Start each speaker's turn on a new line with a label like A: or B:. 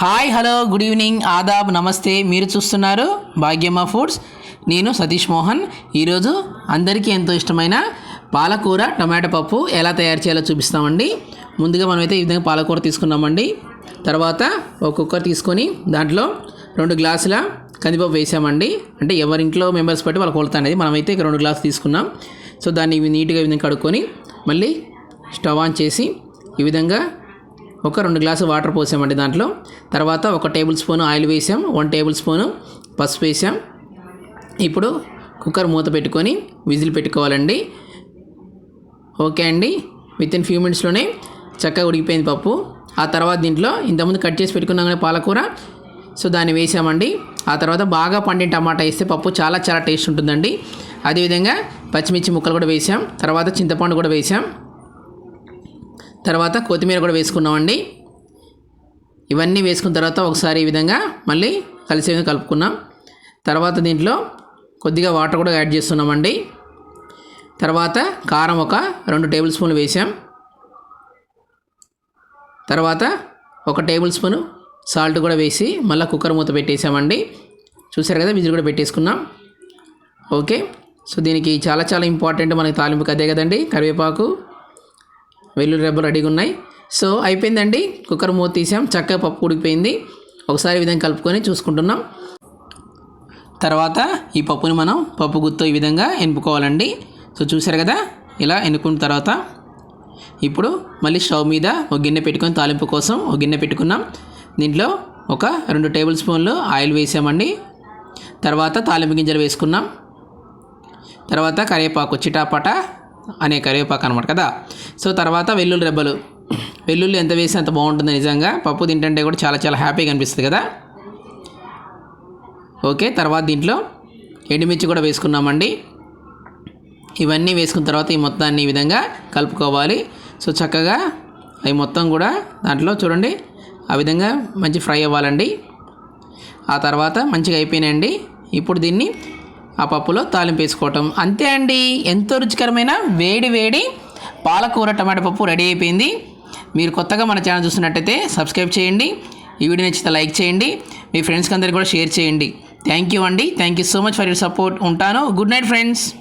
A: Hi hello good evening ఆదాబ్ నమస్తే మీరు చూస్తున్నారు భాగ్యమ్మ ఫుడ్స్. నేను సతీష్ మోహన్. ఈరోజు అందరికీ ఎంతో ఇష్టమైన పాలకూర టమాటో పప్పు ఎలా తయారు చేయాలో చూపిస్తామండి. ముందుగా మనమైతే ఈ విధంగా పాలకూర తీసుకున్నామండి. తర్వాత ఒక కుక్కర్ తీసుకొని దాంట్లో రెండు గ్లాసుల కందిపప్పు వేసామండి. అంటే ఎవరింట్లో మెంబర్స్ బట్టి వాళ్ళ కొలత అనేది మనమైతే ఇక రెండు గ్లాసులు తీసుకున్నాం. సో దాన్ని ఇవి నీట్గా ఈ విధంగా కడుక్కొని మళ్ళీ స్టవ్ ఆన్ చేసి ఈ విధంగా ఒక రెండు గ్లాసు వాటర్ పోసామండి దాంట్లో. తర్వాత ఒక టేబుల్ స్పూన్ ఆయిల్ వేసాం వన్ టేబుల్ స్పూను పసుపు వేసాం. ఇప్పుడు కుక్కర్ మూత పెట్టుకొని విజిల్ పెట్టుకోవాలండి. ఓకే అండి. విత్ ఇన్ ఫ్యూ మినిట్స్లోనే చక్కగా ఉడికిపోయింది పప్పు. ఆ తర్వాత దీంట్లో ఇంతకుముందు కట్ చేసి పెట్టుకున్నాం కానీ పాలకూర. సో దాన్ని వేసామండి. ఆ తర్వాత బాగా పండిన టమాటా వేస్తే పప్పు చాలా చాలా టేస్ట్ ఉంటుందండి. అదేవిధంగా పచ్చిమిర్చి ముక్కలు కూడా వేసాం. తర్వాత చింతపండు కూడా వేసాం. తర్వాత కొత్తిమీర కూడా వేసుకున్నామండి. ఇవన్నీ వేసుకున్న తర్వాత ఒకసారి ఈ విధంగా మళ్ళీ కలిసే విధంగా కలుపుకున్నాం. తర్వాత దీంట్లో కొద్దిగా వాటర్ కూడా యాడ్ చేస్తున్నామండి. తర్వాత కారం ఒక రెండు టేబుల్ స్పూన్లు వేసాం. తర్వాత ఒక టేబుల్ స్పూన్ సాల్ట్ కూడా వేసి మళ్ళీ కుక్కర్ మూత పెట్టేసామండి. చూసారు కదా విజిల్ కూడా పెట్టేసుకున్నాం. ఓకే సో దీనికి చాలా చాలా ఇంపార్టెంట్ మనకి తాలింపుకి అదే కదండి కరివేపాకు. వెల్లుల్లి రెబ్బలు రెడీగా ఉన్నాయి. సో అయిపోయిందండి. కుక్కర్ మూత తీసాం. చక్కగా పప్పు ఉడికిపోయింది. ఒకసారి ఈ విధంగా కలుపుకొని చూసుకుంటున్నాం. తర్వాత ఈ పప్పుని మనం పప్పు గుత్తో ఈ విధంగా ఎనుపుకోవాలండి. సో చూసారు కదా? ఇలా ఎన్నుకున్న తర్వాత ఇప్పుడు మళ్ళీ స్టవ్ మీద ఒక గిన్నె పెట్టుకొని తాలింపు కోసం ఒక గిన్నె పెట్టుకున్నాం. దీంట్లో ఒక రెండు టేబుల్ స్పూన్లు ఆయిల్ వేసామండి. తర్వాత తాలింపు గింజలు వేసుకున్నాం. తర్వాత కరివేపాకు చిటాపట అనే కరివేపాకు అనమాట కదా. సో తర్వాత వెల్లుల్లి రెబ్బలు. వెల్లుల్లి ఎంత వేస్తే అంత బాగుంటుంది నిజంగా. పప్పు తింటుంటే కూడా చాలా చాలా హ్యాపీగా అనిపిస్తుంది కదా. ఓకే తర్వాత దీంట్లో ఎండుమిర్చి కూడా వేసుకున్నామండి. ఇవన్నీ వేసుకున్న తర్వాత ఈ మొత్తాన్ని ఈ విధంగా కలుపుకోవాలి. సో చక్కగా అవి మొత్తం కూడా దాంట్లో చూడండి ఆ విధంగా మంచి ఫ్రై అవ్వాలండి. ఆ తర్వాత మంచిగా అయిపోయినాయండి. ఇప్పుడు దీన్ని ఆ పప్పులో తాలింపు వేసుకోవటం. అంతే అండి. ఎంతో రుచికరమైన వేడి వేడి పాలకూర టమాటా పప్పు రెడీ అయిపోయింది. మీరు కొత్తగా మన ఛానల్ చూస్తున్నట్టయితే సబ్స్క్రైబ్ చేయండి. ఈ వీడియో నచ్చితే లైక్ చేయండి. మీ ఫ్రెండ్స్కి అందరికీ కూడా షేర్ చేయండి. థ్యాంక్ యూ అండి. Thank you so much for your support. ఉంటాను. Good night friends.